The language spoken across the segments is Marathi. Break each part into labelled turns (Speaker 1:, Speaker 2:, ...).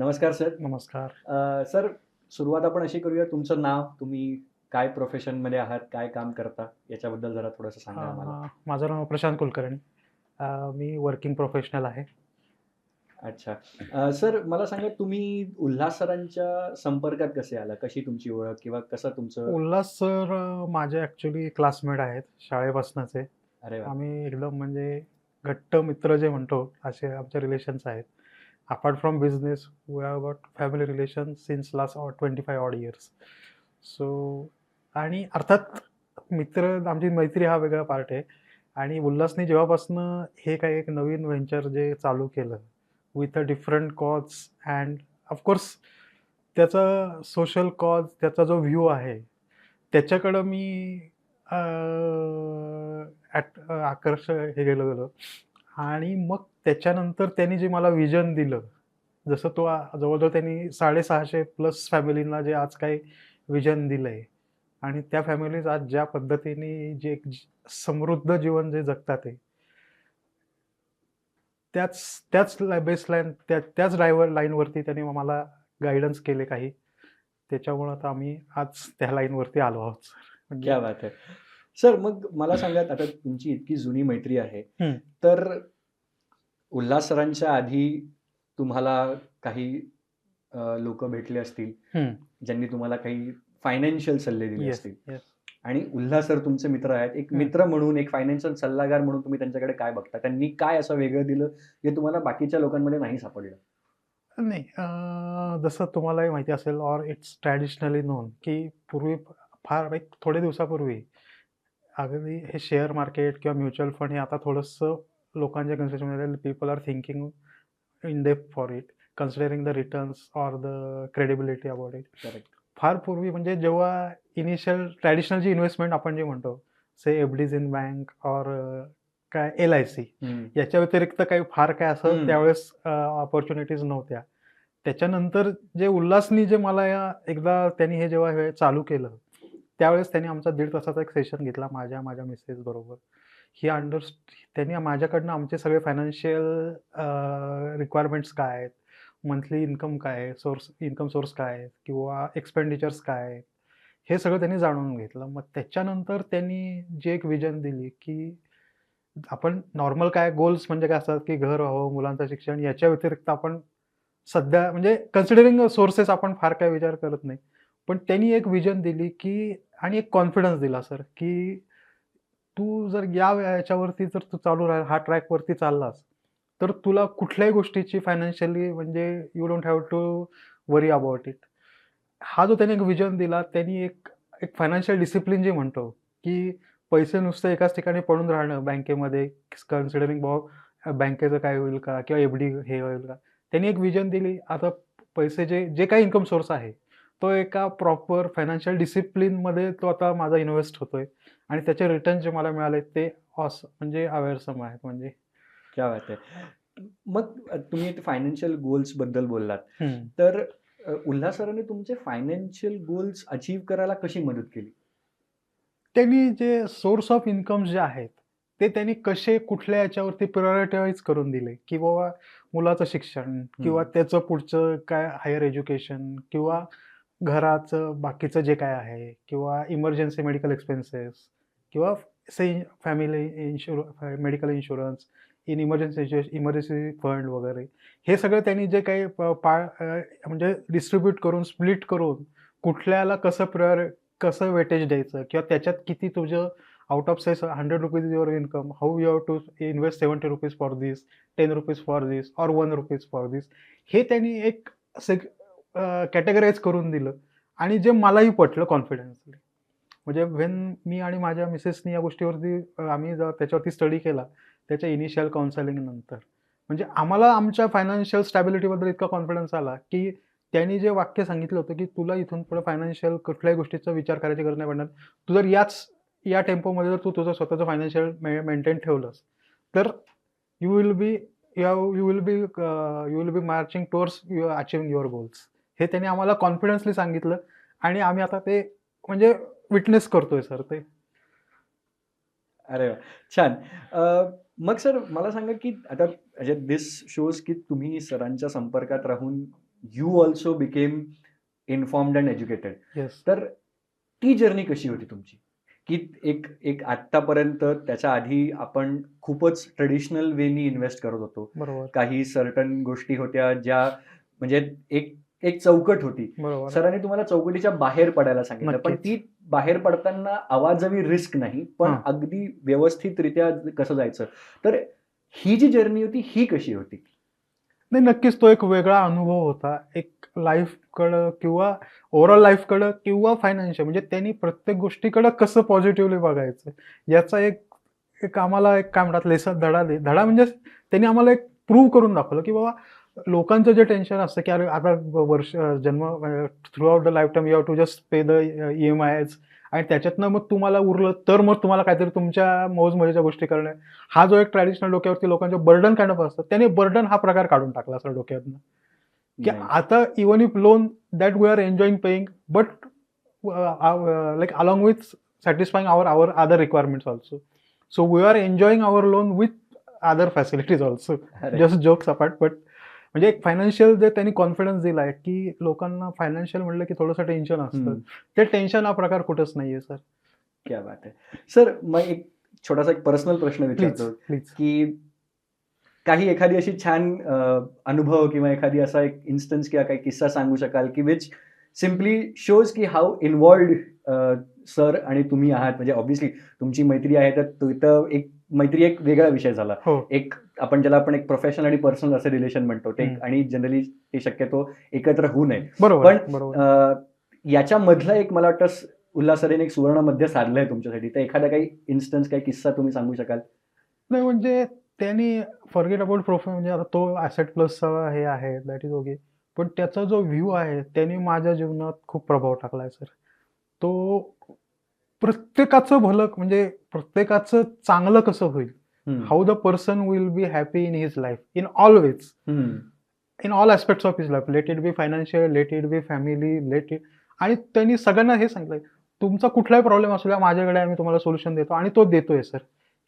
Speaker 1: नमस्कार सर.
Speaker 2: नमस्कार.
Speaker 1: सर सुरुवात आपण अशी करूया. तुमचं नाव तुम्ही काय प्रोफेशनमध्ये आहात काय काम करता याच्याबद्दल जरा थोडंसं सांगा आम्हाला.
Speaker 2: माझं नाव प्रशांत कुलकर्णी. मी वर्किंग प्रोफेशनल आहे.
Speaker 1: अच्छा. सर मला सांगा तुम्ही उल्हास सरांच्या संपर्कात कसे आला? कशी तुमची ओळख किंवा कसं तुमचं?
Speaker 2: उल्हास सर माझे ॲक्च्युली क्लासमेट आहेत शाळेपासूनचे.
Speaker 1: अरे
Speaker 2: आम्ही एकदम म्हणजे घट्ट मित्र जे म्हणतो असे आमचे रिलेशन्स आहेत. Apart from business we have got family relation since last twenty five odd years so आणि अर्थात मित्र आमची मैत्री हा वेगळा पार्ट आहे. आणि उल्हासने जेव्हापासनं हे काही एक नवीन व्हेंचर जे चालू केलं with a different cause and of course त्याचा सोशल कॉज त्याचा जो व्ह्यू आहे त्याच्याकडं मी ॲट आकर्ष हे गेलो गेलो. आणि मग त्याच्यानंतर त्यांनी जे मला विजन दिलं जसं तो जवळजवळ त्यांनी साडेसहाशे प्लस फॅमिलींना जे आज काही विजन दिलं आहे आणि त्या फॅमिलीज आज ज्या पद्धतीने जे एक समृद्ध जीवन जे जगतात त्याच त्याच बेसलाईन त्या त्याच ड्रायव्हर लाईनवरती त्यांनी मला गायडन्स केले काही. त्याच्यामुळं आता आम्ही आज त्या लाईनवरती आलो आहोत सर. म्हणजे
Speaker 1: क्या बात आहे सर मग मला सांगा आता तुमची इतकी जुनी मैत्री आहे. तर उल्हास सरांच्या आधी तुम्हाला काही लोक भेटले असतील. ज्यांनी तुम्हाला काही फायनान्शियल सल्ले दिले असतील. आणि उल्हास सर तुमचे मित्र आहेत एक. मित्र म्हणून एक फायनान्शियल सल्लागार म्हणून तुम्ही त्यांच्याकडे काय बघता त्यांनी काय असं वेगळं दिलं जे तुम्हाला बाकीच्या लोकांमध्ये नाही सापडलं
Speaker 2: नाही जसं तुम्हालाही माहिती असेल ऑर इट्स ट्रॅडिशनली नोन की पूर्वी फार एक थोडे दिवसापूर्वी अगदी हे शेअर मार्केट किंवा म्युच्युअल फंड हे आता थोडंसं लोकांच्या कन्सेप्शनमध्ये people are thinking in deep for it considering the returns or the credibility about it
Speaker 1: correct
Speaker 2: फार पूर्वी म्हणजे जेव्हा इनिशियल ट्रॅडिशनल जी इन्व्हेस्टमेंट आपण जे म्हणतो say F Ds in bank or काय एल आय सी याच्या व्यतिरिक्त काही फार काय असं. त्यावेळेस ऑपॉर्च्युनिटीज नव्हत्या. त्याच्यानंतर जे उल्हासनी जे मला या एकदा त्यांनी हे जेव्हा हे चालू केलं त्यावेळेस त्यांनी आमचा दीड तासाचा एक सेशन घेतला माझ्या माझ्या मिसेस बरोबर. ही अंडर त्यांनी माझ्याकडनं आमचे सगळे फायनान्शियल रिक्वायरमेंट्स काय आहेत? मंथली इन्कम काय आहे? सोर्स इन्कम सोर्स काय आहेत? किंवा एक्सपेंडिचर्स काय आहेत? हे सगळं त्यांनी जाणून घेतलं. मग त्याच्यानंतर त्यांनी जे एक विजन दिली की आपण नॉर्मल काय गोल्स म्हणजे काय असतात? की घर व्हावं मुलांचं शिक्षण याच्या व्यतिरिक्त आपण सध्या म्हणजे कन्सिडरिंग सोर्सेस आपण फार काय विचार करत नाही. पण त्यांनी एक विजन दिली की आणि एक कॉन्फिडन्स दिला सर की तू जर या याच्यावरती जर तू चालू राह हा ट्रॅकवरती चाललास तर तुला कुठल्याही गोष्टीची फायनान्शियली म्हणजे you don't have to worry about it हा जो त्यांनी एक विजन दिला त्यांनी एक एक फायनान्शियल डिसिप्लिन जे म्हणतो की पैसे नुसतं एकाच ठिकाणी पडून राहणं बँकेमध्ये कन्सिडरिंग भाऊ बँकेचं काय होईल का किंवा एफ डी हे होईल का त्यांनी एक विजन दिली. आता पैसे जे जे काही इन्कम सोर्स आहे तो एका प्रॉपर फायनान्शियल डिसिप्लिनमध्ये तो आता माझा इन्व्हेस्ट होतोय? आणि त्याचे रिटर्न जे मला मिळाले ते ऑस म्हणजे अवेअरसम आहेत म्हणजे.
Speaker 1: क्या आहे मग तुम्ही फायनान्शियल गोल्सबद्दल बोललात. तर उल्हास सरांनी तुमचे फायनान्शियल गोल्स अचीव्ह करायला कशी मदत केली?
Speaker 2: त्यांनी जे सोर्स ऑफ इन्कम जे आहेत ते त्यांनी कसे कुठल्या याच्यावरती प्रायोरिटाईज करून दिले? की बाबा मुलाचं शिक्षण किंवा त्याचं पुढचं काय हायर एज्युकेशन किंवा घराचं बाकीचं जे काय आहे किंवा इमर्जन्सी मेडिकल एक्सपेन्सेस किंवा say family insure medical insurance in emergency emergency fund वगैरे हे सगळं त्यांनी जे काही प- पा म्हणजे डिस्ट्रीब्यूट करून स्प्लिट करून कुठल्याला कसं प्रायोर कसं वेटेज द्यायचं किंवा त्याच्यात किती तुझं out of says hundred rupees your income how you have to invest seventy rupees for this ten rupees for this or one rupees for this हे त्यांनी एक कॅटेगराईज करून दिलं. आणि जे मलाही पटलं कॉन्फिडन्सली म्हणजे व्हेन मी आणि माझ्या मिसेसनी या गोष्टीवरती आम्ही जेव्हा त्याच्यावरती स्टडी केला त्याच्या इनिशियल काउन्सिलिंग नंतर. म्हणजे आम्हाला आमच्या फायनान्शियल स्टॅबिलिटीबद्दल इतका कॉन्फिडन्स आला की त्यांनी जे वाक्य सांगितलं होतं की तुला इथून पुढे फायनान्शियल कुठल्याही गोष्टीचा विचार करायची गरज नाही पडणार. तू जर याच या टेम्पोमध्ये जर तू तुझं स्वतःचं फायनान्शियल मेंटेन ठेवलंस तर you will be you you will be you will be marching towards you achieving your goals हे त्यांनी आम्हाला कॉन्फिडन्सली सांगितलं. आणि आम्ही आता ते म्हणजे विटनेस करतोय सर ते.
Speaker 1: अरे वा छान. मग सर मला सांगा की आता दिस शोज की तुम्ही सरांच्या संपर्कात राहून you also became informed and
Speaker 2: educated
Speaker 1: तर ती जर्नी कशी होती तुमची? की एक एक आत्तापर्यंत त्याच्या आधी आपण खूपच ट्रेडिशनल वेनी इन्व्हेस्ट करत होतो. काही सर्टन गोष्टी होत्या ज्या म्हणजे एक एक चौकट होती. सरांनी तुम्हाला चौकटीच्या बाहेर पडायला सांगितलं. पण. ती बाहेर पडताना आवाजवी रिस्क नाही पण. अगदी व्यवस्थितरित्या कसं जायचं? तर ही जी जर्नी होती ही कशी होती?
Speaker 2: नाही नक्कीच तो एक वेगळा अनुभव होता. एक लाईफकडं किंवा ओव्हरऑल लाईफकडं किंवा फायनान्शियल म्हणजे त्यांनी प्रत्येक गोष्टीकडं कसं पॉझिटिव्हली बघायचं? याचा एक एक आम्हाला एक काय म्हणतात लेसन धडा दे धडा म्हणजे त्यांनी आम्हाला एक प्रूव्ह करून दाखवलं की बाबा लोकांचं जे टेन्शन असतं की अरे आता वर्ष जन्म throughout the life time you have to just pay the E M Is आणि त्याच्यातनं मग तुम्हाला उरलं तर मग तुम्हाला काहीतरी तुमच्या मौज मजेच्या गोष्टी करणे. हा जो एक ट्रॅडिशनल डोक्यावरती लोकांचं बर्डन काइंड ऑफ असतं त्याने बर्डन हा प्रकार काढून टाकला सर डोक्यातनं. की. आता even if loan that we are enjoying paying but like along with satisfying our our other requirements also so we are enjoying our loan with other facilities
Speaker 1: also
Speaker 2: just jokes apart but म्हणजे एक फायनान्शियल जे त्यांनी कॉन्फिडन्स दिला आहे की लोकांना फायनान्शियल म्हणलं की थोडंसं टेन्शन असतं. ते टेन्शन हा प्रकार कुठंच नाहीये सर
Speaker 1: क्या बात आहे सर मग एक छोटासा एक पर्सनल प्रश्न विचारतो. की काही एखादी अशी छान अनुभव किंवा एखादी असा एक इन्स्टन्स किंवा काही किस्सा सांगू शकाल की विच सिम्पली शोज की हाऊ इन्वॉल्ड सर आणि तुम्ही आहात. म्हणजे ऑब्व्हियसली तुमची मैत्री आहे तर तो इथं एक मैत्री एक वेगळा विषय झाला.
Speaker 2: हो.
Speaker 1: एक आपण ज्याला आपण एक प्रोफेशनल आणि पर्सनल असे रिलेशन म्हणतो ते. आणि जनरली ते शक्यतो एकत्र होऊ नये.
Speaker 2: बरोबर
Speaker 1: पण, याच्यामधलं एक मला वाटतं स- उल्हास सरेने एक सुवर्ण मध्य साधलंय तुमच्यासाठी. तर एखादा काही इन्स्टन्स काही किस्सा तुम्ही सांगू शकाल?
Speaker 2: नाही म्हणजे त्यांनी फॉरगेट अबाउट प्रोफे म्हणजे आता तो ॲसेट प्लसचा हे आहे दॅट इज ओके पण त्याचा जो व्ह्यू आहे त्याने माझ्या जीवनात खूप प्रभाव टाकला आहे सर तो प्रत्येकाचं भलं म्हणजे प्रत्येकाचं चांगलं कसं होईल. How the person will be happy in his life in all ways
Speaker 1: hmm.
Speaker 2: In all aspects of his life let it be financial let it be family let it आणि त्यांनी सगळ्यांना हे सांगितलं तुमचा कुठलाही प्रॉब्लेम असू द्या माझ्याकडे आम्ही तुम्हाला सोल्युशन देतो आणि तो देतोय सर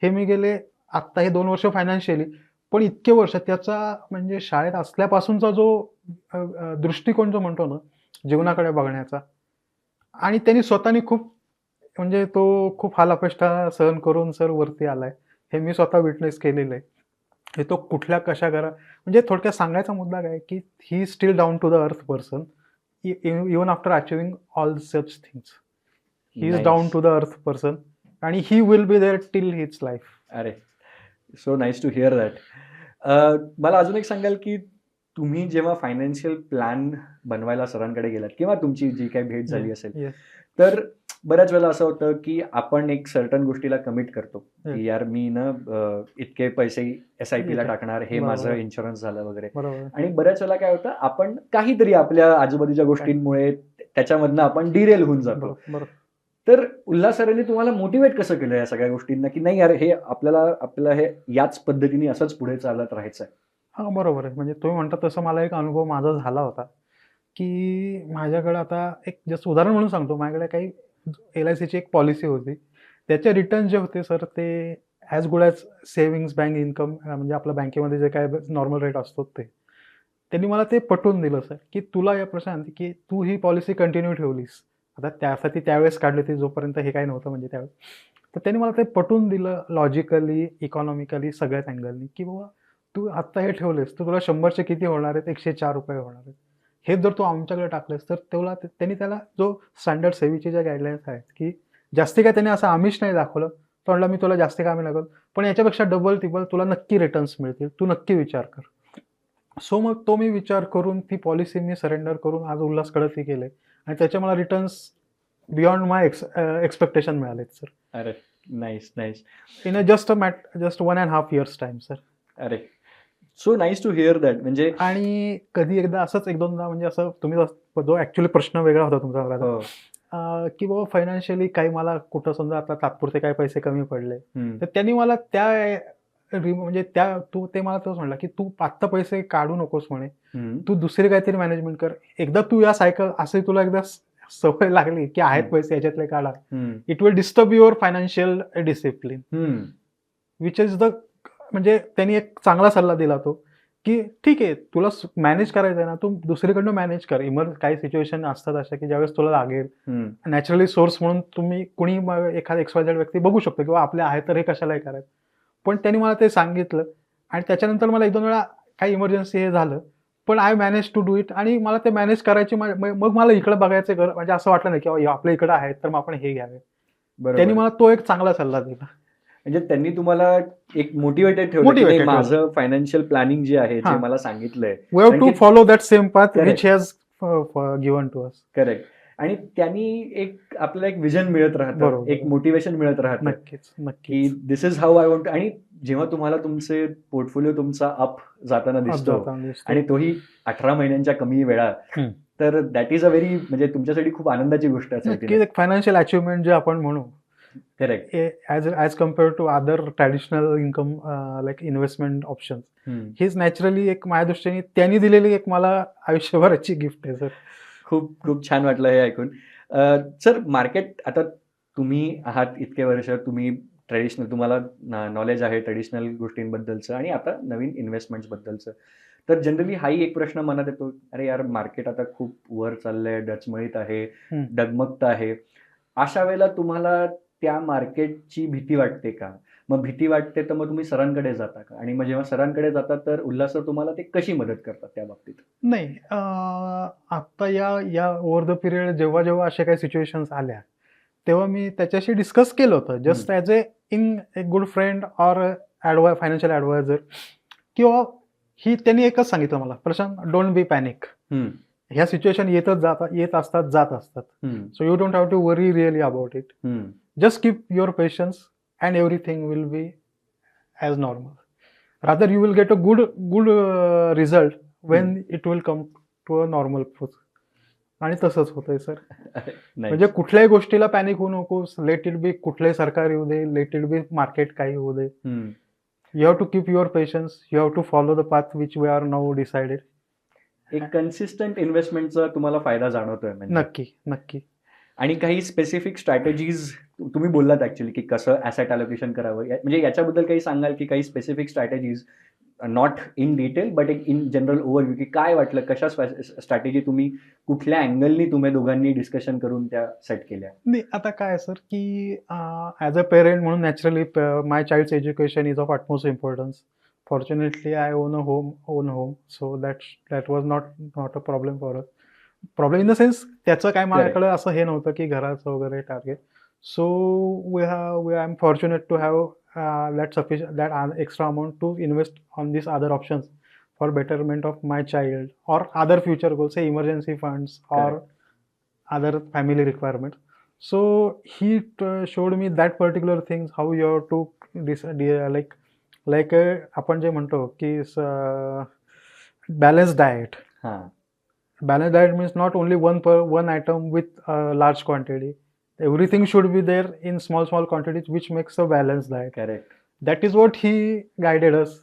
Speaker 2: हे मी गेले आत्ता हे दोन वर्ष फायनान्शियली पण इतके वर्ष त्याचा म्हणजे शाळेत असल्यापासूनचा जो दृष्टिकोन जो म्हणतो ना जीवनाकडे बघण्याचा. आणि त्यांनी स्वतःनी खूप म्हणजे तो खूप हाल अपेष्टा सहन करून सर वरती आलाय. हे मी स्वतः विटनेस केलेलं आहे हे तो कुठल्या कशा करा म्हणजे थोडक्यात सांगायचा मुद्दा काय की he still down to the earth person even after achieving all such things he
Speaker 1: is.
Speaker 2: Down to the earth person आणि he will be there till his life
Speaker 1: अरे so nice to hear that मला अजून एक सांगाल की तुम्ही जेव्हा फायनान्शियल प्लॅन बनवायला सरांकडे गेलात किंवा तुमची जी काही भेट झाली असेल. तर बऱ्याच वेळेला असं होतं की आपण एक सर्टन गोष्टीला कमिट करतो. की. यार मी ना इतके पैसे एस आय पीला
Speaker 2: Yes.
Speaker 1: टाकणार हे. माझं इन्शुरन्स झालं वगैरे. आणि बऱ्याच वेळेला काय होतं आपण काहीतरी आपल्या आजूबाजूच्या गोष्टींमुळे त्याच्यामधनं आपण डिरेल होऊन जातो. तर उल्हास सरांनी तुम्हाला मोटिवेट कसं केलं या सगळ्या गोष्टींना? की नाही यार हे आपल्याला आपल्याला हे याच पद्धतीने असंच पुढे चालत राहायचं आहे
Speaker 2: हा बरोबर आहे. म्हणजे तुम्ही म्हणता तसं मला एक अनुभव माझा झाला होता. की माझ्याकडे आता एक जस्ट उदाहरण म्हणून सांगतो. माझ्याकडे काही एल आय सीची एक पॉलिसी होती. त्याचे रिटर्न जे होते सर ते as good as savings bank income म्हणजे आपल्या बँकेमध्ये जे काय नॉर्मल रेट असतो ते. त्यांनी मला ते पटवून दिलं सर की तुला या प्रश्न की तू ही पॉलिसी कंटिन्यू ठेवलीस. आता त्यासाठी त्यावेळेस काढली होती जोपर्यंत हे काही नव्हतं म्हणजे त्यावेळेस. तर त्यांनी मला ते पटवून दिलं लॉजिकली इकॉनॉमिकली सगळ्याच अँगलनी की बाबा तू आत्ता हे ठेवलेस तर तुला शंभरचे किती होणार आहेत? एकशे चार रुपये होणार आहेत. हे जर तू आमच्याकडे टाकलेस तर तेवढा त्यांनी त्याला जो स्टँडर्ड सेवीचे ज्या गाईडलाईन्स आहेत की जास्ती काय त्यांनी असं आमिष नाही दाखवलं तर म्हटलं मी तुला जास्ती कामी लागल. पण याच्यापेक्षा डबल टिबल तुला नक्की रिटर्न्स मिळतील. तू नक्की विचार कर. सो मग तो मी विचार करून ती पॉलिसी मी सरेंडर करून आज उल्हासकडे ती केले आणि त्याचे मला returns beyond my ex expectation मिळालेत sir
Speaker 1: अरे nice nice
Speaker 2: in a just a mat just one and half years time sir
Speaker 1: अरे so nice to hear that म्हणजे
Speaker 2: आणि कधी एकदा असंच एक दोनदा म्हणजे असं तुम्ही जो- ऍक्च्युली प्रश्न वेगळा होता तुमचा
Speaker 1: हो.
Speaker 2: की बाबा फायनान्शियली काही मला कुठं समजा आता तात्पुरते काही पैसे कमी पडले. तर त्यांनी मला त्या म्हणजे त्या तू ते मला तोच म्हणला की तू आत्ता पैसे काढू नकोस म्हणे. तू दुसरी काहीतरी मॅनेजमेंट कर एकदा तू या सायकल असे तुला एकदा सवय लागली की आहेत. पैसे याच्यातले काढा. It will disturb your financial
Speaker 1: discipline.
Speaker 2: Which is the म्हणजे त्यांनी एक चांगला सल्ला दिला तो की ठीक आहे तुला मॅनेज करायचं आहे ना तू दुसरीकडनं मॅनेज कर. इमर काही सिच्युएशन असतात अशा की ज्यावेळेस तुला लागेल. नॅचरली सोर्स म्हणून तुम्ही कुणी एखादा एक्सवायझेड व्यक्ती बघू शकतो किंवा आपले आहे तर हे कशालाही करायचं. पण त्यांनी मला ते सांगितलं आणि त्याच्यानंतर मला एक दोन वेळा काही इमर्जन्सी हे झालं. पण I manage to do it आणि मला ते मॅनेज करायची मग मला इकडे बघायचं म्हणजे असं वाटलं नाही की आपल्या इकडे आहे तर मग आपण हे घ्यावे. त्यांनी मला तो एक चांगला सल्ला दिला.
Speaker 1: म्हणजे त्यांनी तुम्हाला एक मोटिवेटेड ठेवलं. माझं फायनान्शियल प्लॅनिंग जे आहे
Speaker 2: हा.
Speaker 1: मला सांगितलंय
Speaker 2: we
Speaker 1: have
Speaker 2: to follow that same
Speaker 1: path.
Speaker 2: Which has given to us
Speaker 1: correct आणि त्यांनी एक आपल्याला एक विजन मिळत राहतं. एक मोटिवेशन मिळत राहतं
Speaker 2: नक्कीच
Speaker 1: की
Speaker 2: नक्कीच
Speaker 1: this is how I want आणि जेव्हा तुम्हाला तुमचे पोर्टफोलिओ तुमचा अप जाताना दिसतो. आणि तोही अठरा महिन्यांच्या कमी वेळात. तर दॅट इज अ व्हेरी म्हणजे तुमच्यासाठी खूप आनंदाची गोष्ट असेल
Speaker 2: फायनान्शियल अचिव्हमेंट जे आपण म्हणू
Speaker 1: correct
Speaker 2: as as compare to other traditional income like investment option हीच नॅचरली एक माझ्या दृष्टीने त्यांनी दिलेली एक मला आयुष्यभराची गिफ्ट आहे सर
Speaker 1: खूप खूप छान वाटलं हे ऐकून. सर मार्केट आता तुम्ही आहात इतके वर्ष तुम्ही ट्रेडिशनल तुम्हाला नॉलेज आहे ट्रेडिशनल गोष्टींबद्दलचं आणि आता नवीन इन्व्हेस्टमेंट्स बद्दलचं. तर जनरली हाही एक प्रश्न मनात येतो अरे यार मार्केट आता खूप वर चाललंय डचमळीत आहे
Speaker 2: हम्म.
Speaker 1: डगमगत आहे. अशा वेळेला तुम्हाला त्या मार्केटची भीती वाटते का? मग भीती वाटते तर मग तुम्ही सरांकडे जाता का? आणि मग जेव्हा सरांकडे जाता तर उल्हास सर तुम्हाला ते कशी मदत करतात त्या बाबतीत?
Speaker 2: नाही आता या या ओव्हर द पिरियड जेव्हा जेव्हा अशा काही सिच्युएशन्स आल्या तेव्हा मी त्याच्याशी डिस्कस केलं होतं just as a in a good friend or advi financial adviser किंवा ही त्यांनी एकच सांगितलं मला प्रशांत डोंट बी पॅनिक ह्या सिच्युएशन येतच जातात येत असतात जात असतात. So you don't have to worry really about
Speaker 1: it.
Speaker 2: Just keep your patience and everything will be as normal. Rather you will get a good good uh, result when it will come to a normal process आणि तसंच होतंय सर. म्हणजे कुठल्याही गोष्टीला पॅनिक होऊ नकोस. लेट इट बी कुठलंही सरकार येऊ दे लेट इट बी मार्केट काही होऊ दे. You have to keep your patience you have to follow the path which we are now decided
Speaker 1: एक कन्सिस्टंट इन्व्हेस्टमेंटचा तुम्हाला फायदा जाणवतोय म्हणजे.
Speaker 2: नक्की नक्की.
Speaker 1: आणि काही स्पेसिफिक स्ट्रॅटेजीज तुम्ही बोललात ऍक्च्युली की कसं ऍसेट अलोकेशन करावं. म्हणजे याच्याबद्दल काही सांगाल की काही specific strategies not in detail but एक इन जनरल ओव्हरव्ह्यू की काय वाटलं कशा स्ट्रॅटेजी तुम्ही कुठल्या अँगलनी तुम्ही दोघांनी डिस्कशन करून त्या सेट केल्या?
Speaker 2: नाही आता काय सर की ॲज अ पेरेंट म्हणून naturally my child's education is of utmost importance fortunately I own a home own home so that that was not not a problem for us problem in the sense त्याचं काय माझ्याकडे असं हे नव्हतं की घराचं वगैरे target So we have we I am fortunate to have that sufficient that extra amount to invest on this other options for betterment of my child और other future goals emergency funds और other family requirements. So he t- showed me that particular things how you have to dis- de- like like uh, आपण जे म्हणतो की बॅलन्स डाएट
Speaker 1: हा
Speaker 2: balance diet means not only one per one item with large quantity everything should be there in small small quantities which makes a balance diet
Speaker 1: correct.
Speaker 2: That is what he guided us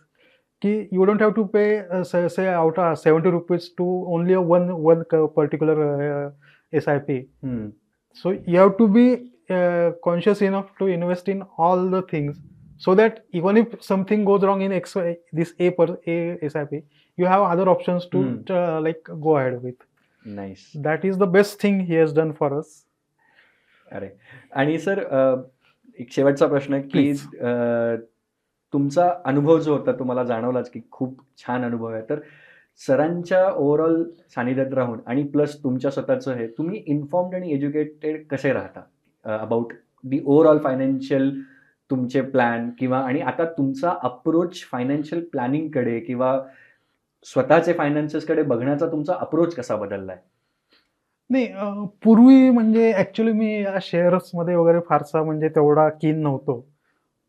Speaker 2: ki you don't have to pay uh, say, say out of 70 rupees to only a one one particular uh, sip hmm. so you have to be uh, conscious enough to invest in all the things so that even if something goes wrong in x this a per a sip you have other options to
Speaker 1: hmm.
Speaker 2: Uh, like go ahead with.
Speaker 1: Nice.
Speaker 2: That is the best thing he has done for us.
Speaker 1: अरे. आणि सर एक शेवटचा प्रश्न की तुमचा अनुभव जो होता तुम्हाला जाणवलाच की खूप छान अनुभव आहे. तर सरांच्या ओव्हरऑल सानिध्यात राहून आणि प्लस तुमच्या स्वतःचं हे तुम्ही इन्फॉर्म्ड आणि एज्युकेटेड कसे राहता? अबाउट दी ओव्हरऑल फायनान्शियल तुमचे प्लॅन किंवा आणि आता तुमचा अप्रोच फायनान्शियल प्लॅनिंगकडे किंवा स्वतःचे फायनान्सेसकडे बघण्याचा तुमचा अप्रोच कसा बदललाय?
Speaker 2: नाही अं, पूर्वी म्हणजे ऍक्च्युली मी या शेअर्समध्ये वगैरे फारसा म्हणजे तेवढा कीन नव्हतो.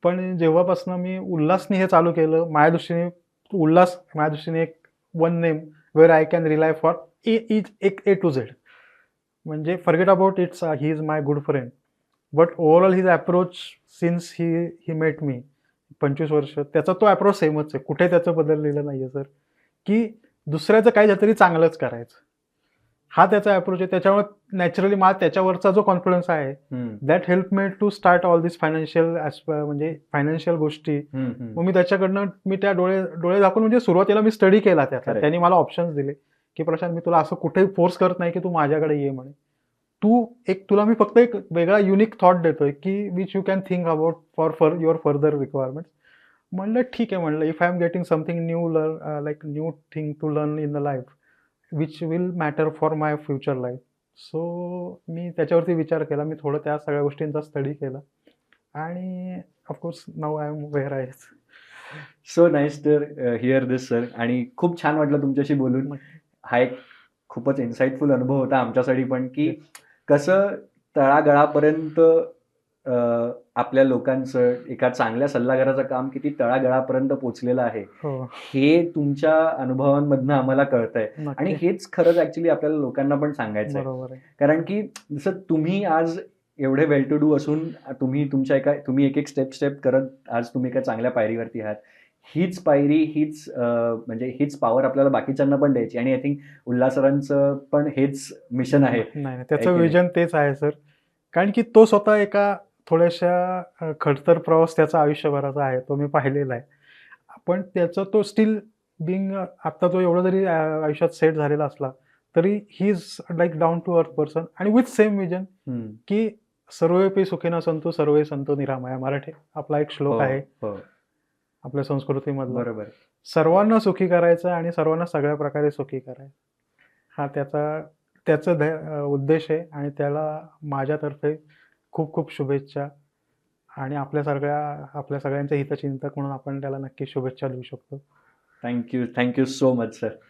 Speaker 2: पण जेव्हापासून मी उल्हासने हे चालू केलं माझ्या दृष्टीने उल्हास माझ्या दृष्टीने एक one name where I can rely for a is एक ए टू झेड म्हणजे forget about it's he is my good friend but overall his approach since he he met me पंचवीस वर्ष त्याचा तो अप्रोच सेमच आहे. कुठे त्याचं बदललेलं नाही आहे सर की दुसऱ्याचं काय झालं तरी चांगलंच करायचं हा त्याचा अप्रोच आहे. त्याच्यामुळे नॅचरली मला त्याच्यावरचा जो कॉन्फिडन्स आहे that help me to start all this financial म्हणजे फायनान्शियल गोष्टी. मग मी त्याच्याकडनं मी त्या डोळे डोळे झाकून म्हणजे सुरुवातीला मी स्टडी केला त्याचा. त्यांनी मला ऑप्शन्स दिले की प्रशांत मी तुला असं कुठेही फोर्स करत नाही की तू माझ्याकडे ये म्हणे. तू एक तुला मी फक्त एक वेगळा युनिक थॉट देतोय की which you can think about for for your further requirement म्हणलं ठीक आहे म्हणलं if I am getting something new learn like new thing to learn in the life which will matter for my future life so मी त्याच्यावरती विचार केला. मी थोडं त्या सगळ्या गोष्टींचा स्टडी केला. आणि of course now I am where I
Speaker 1: so nice तर हिअर दिस सर आणि खूप छान वाटलं तुमच्याशी बोलून. हा एक खूपच इन्साइटफुल अनुभव होता आमच्यासाठी पण की कसं तळागळापर्यंत आपल्या लोकांचं एका चांगल्या सल्लागाराचं काम किती तळागळापर्यंत पोचलेलं आहे
Speaker 2: हो.
Speaker 1: हे तुमच्या अनुभवांमधनं आम्हाला कळतंय. आणि. हेच खरंच ऍक्च्युली आपल्याला लोकांना पण सांगायचं आहे. कारण की जसं तुम्ही आज एवढे वेल टू डू असून तुम्ही तुमच्या एका तुम्ही एक एक स्टेप स्टेप करत आज तुम्ही एका चांगल्या पायरीवरती आहात. हीच पायरी हीच म्हणजे हीच पॉवर आपल्याला बाकीच्यांना पण द्यायची आणि आय थिंक उल्हासरांचं पण हेच मिशन आहे.
Speaker 2: त्याचं? विजन तेच आहे सर कारण की तो स्वतः एका थोड्याशा खडतर प्रवास त्याचा आयुष्यभराचा आहे तो मी पाहिलेला आहे. पण त्याचा तो स्टील बिंग आत्ता तो एवढा जरी आयुष्यात सेट झालेला असला तरी he is like down to earth person आणि विथ सेम विजन. की सर्वेपी सुखीना संतो सर्वे संतो निरामया. मराठी आपला एक श्लोक
Speaker 1: हो,
Speaker 2: आहे.
Speaker 1: हो,
Speaker 2: आपल्या संस्कृतीमधला.
Speaker 1: बरोबर.
Speaker 2: सर्वांना सुखी करायचं आणि सर्वांना सगळ्या प्रकारे सुखी करायचं. हा त्याचा त्याचा उद्देश आहे आणि त्याला माझ्यातर्फे खूप खूप शुभेच्छा. आणि आपल्या सगळ्या आपल्या सगळ्यांच्या हितचिंतक म्हणून आपण त्याला नक्की शुभेच्छा देऊ शकतो.
Speaker 1: Thank you thank you so much sir